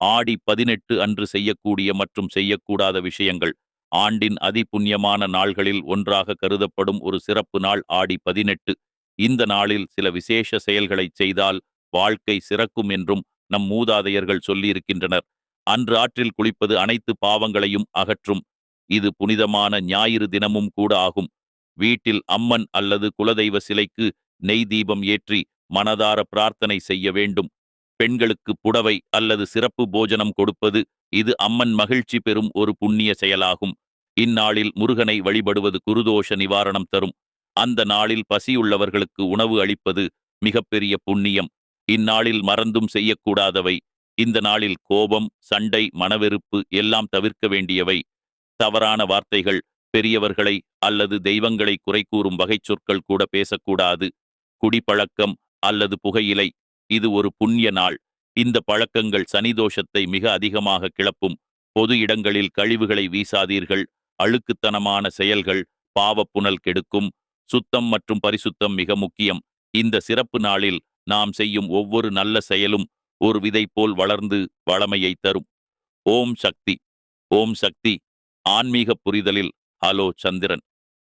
ஆடி பதினெட்டு அன்று செய்யக்கூடிய மற்றும் செய்யக்கூடாத விஷயங்கள். ஆண்டின் அதிபுண்ணியமான நாள்களில் ஒன்றாக கருதப்படும் ஒரு சிறப்பு நாள் ஆடி பதினெட்டு. இந்த நாளில் சில விசேஷ செயல்களைச் செய்தால் வாழ்க்கை சிறக்கும் என்றும் நம் மூதாதையர்கள் சொல்லியிருக்கின்றனர். அன்று ஆற்றில் குளிப்பது அனைத்து பாவங்களையும் அகற்றும். இது புனிதமான ஞாயிறு தினமும் கூட ஆகும். வீட்டில் அம்மன் அல்லது குலதெய்வ சிலைக்கு நெய் தீபம் ஏற்றி மனதார பிரார்த்தனை செய்ய வேண்டும். பெண்களுக்கு புடவை அல்லது சிறப்பு போஜனம் கொடுப்பது இது அம்மன் மகிழ்ச்சி பெறும் ஒரு புண்ணிய செயலாகும். இந்நாளில் முருகனை வழிபடுவது குருதோஷ நிவாரணம் தரும். அந்த நாளில் பசியுள்ளவர்களுக்கு உணவு அளிப்பது மிகப்பெரிய புண்ணியம். இந்நாளில் மறந்தும் செய்யக்கூடாதவை. இந்த நாளில் கோபம் சண்டை மனவெறுப்பு எல்லாம் தவிர்க்க வேண்டியவை. தவறான வார்த்தைகள் பெரியவர்களை அல்லது தெய்வங்களை குறை கூறும் வகை சொற்கள் கூட பேசக்கூடாது. குடிப்பழக்கம் அல்லது புகையிலை இது ஒரு புண்ணிய நாள். இந்த பழக்கங்கள் சனிதோஷத்தை மிக அதிகமாக கிளப்பும். பொது இடங்களில் கழிவுகளை வீசாதீர்கள். அழுக்குத்தனமான செயல்கள் பாவப்புணல் கெடுக்கும். சுத்தம் மற்றும் பரிசுத்தம் மிக முக்கியம். இந்த சிறப்பு நாளில் நாம் செய்யும் ஒவ்வொரு நல்ல செயலும் ஒரு விதை போல் வளர்ந்து வளமையை தரும். ஓம் சக்தி. ஓம் சக்தி. ஆன்மீக புரிதலில். ஹலோ சந்திரன்.